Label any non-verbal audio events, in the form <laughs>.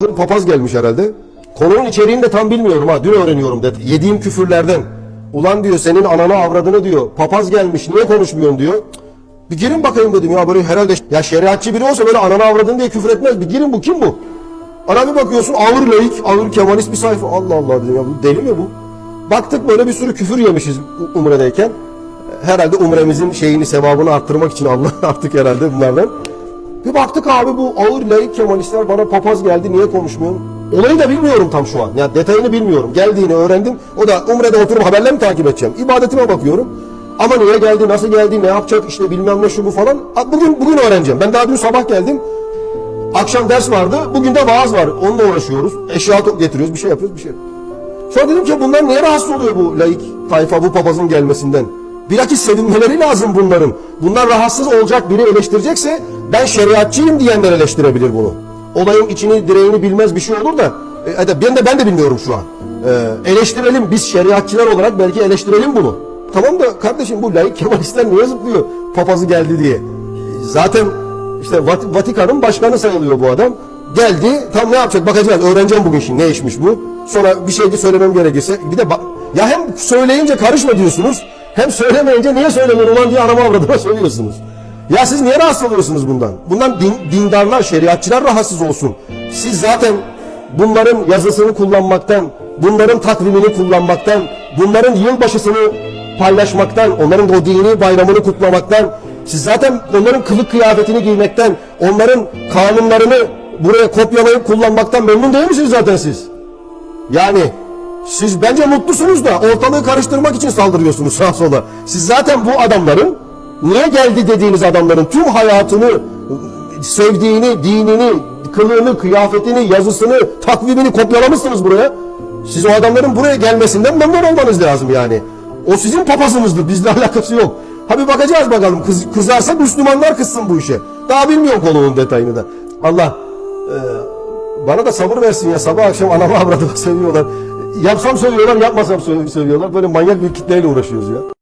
Papaz gelmiş herhalde. Konunun içeriğini de tam bilmiyorum ha. Dün öğreniyorum dedi. Yediğim küfürlerden. Ulan diyor senin ananı avradını diyor. Papaz gelmiş niye konuşmuyorsun diyor. Bir girin bakayım dedim ya böyle herhalde ya şeriatçı biri olsa böyle ananı avradını diye küfür etmez. Bir girin bu kim bu? Ara bir bakıyorsun ağır laik, ağır kemalist bir sayfa. Allah Allah dedim ya bu deli mi bu? Baktık böyle bir sürü küfür yemişiz Umre'deyken. Herhalde Umre'mizin şeyini sevabını arttırmak için Allah <laughs> artık herhalde bunlardan. Bir baktık abi bu ağır laik kemalistler bana papaz geldi niye konuşmuyorsun? Olayı da bilmiyorum tam şu an. Yani detayını bilmiyorum. Geldiğini öğrendim. O da Umre'de oturup haberlerimi takip edeceğim. İbadetime bakıyorum. Ama niye geldi, nasıl geldi, ne yapacak işte bilmem ne şu bu falan. Bugün bugün öğreneceğim. Ben daha dün sabah geldim. Akşam ders vardı. Bugün de vaaz var. Onunla uğraşıyoruz. Eşya getiriyoruz. Bir şey yapıyoruz, bir şey. Sonra dedim ki bunlar niye rahatsız oluyor bu laik tayfa, bu papazın gelmesinden? Bilakis sevinmeleri lazım bunların. Bunlar rahatsız olacak biri eleştirecekse ben şeriatçıyım diyenler eleştirebilir bunu. Olayın içini direğini bilmez bir şey olur da e, ben de ben de bilmiyorum şu an. E, eleştirelim biz şeriatçılar olarak belki eleştirelim bunu. Tamam da kardeşim bu laik kemalistler niye zıplıyor papazı geldi diye. Zaten işte Vat- Vatikan'ın başkanı sayılıyor bu adam. Geldi tam ne yapacak bakacağız öğreneceğim bugün şimdi ne işmiş bu. Sonra bir şey de söylemem gerekirse bir de ya hem söyleyince karışma diyorsunuz hem söylemeyince niye söylemiyor ulan diye arama avradına söylüyorsunuz. Ya siz niye rahatsız oluyorsunuz bundan? Bundan din, dindarlar, şeriatçılar rahatsız olsun. Siz zaten bunların yazısını kullanmaktan, bunların takvimini kullanmaktan, bunların yılbaşısını paylaşmaktan, onların o dini bayramını kutlamaktan, siz zaten onların kılık kıyafetini giymekten, onların kanunlarını buraya kopyalayıp kullanmaktan memnun değil misiniz zaten siz? Yani siz bence mutlusunuz da ortalığı karıştırmak için saldırıyorsunuz sağa sola. Siz zaten bu adamların niye geldi dediğiniz adamların tüm hayatını, sevdiğini, dinini, kılığını, kıyafetini, yazısını, takvimini kopyalamışsınız buraya. Siz o adamların buraya gelmesinden memnun olmanız lazım yani. O sizin papazınızdır, bizle <laughs> alakası yok. Ha bir bakacağız bakalım. Kız, kızarsa Müslümanlar kızsın bu işe. Daha bilmiyorum konunun detayını da. Allah e, bana da sabır versin ya. Sabah akşam anamı avradıma <laughs> seviyorlar. Yapsam söylüyorlar, yapmasam söylüyorlar. Böyle manyak bir kitleyle uğraşıyoruz ya.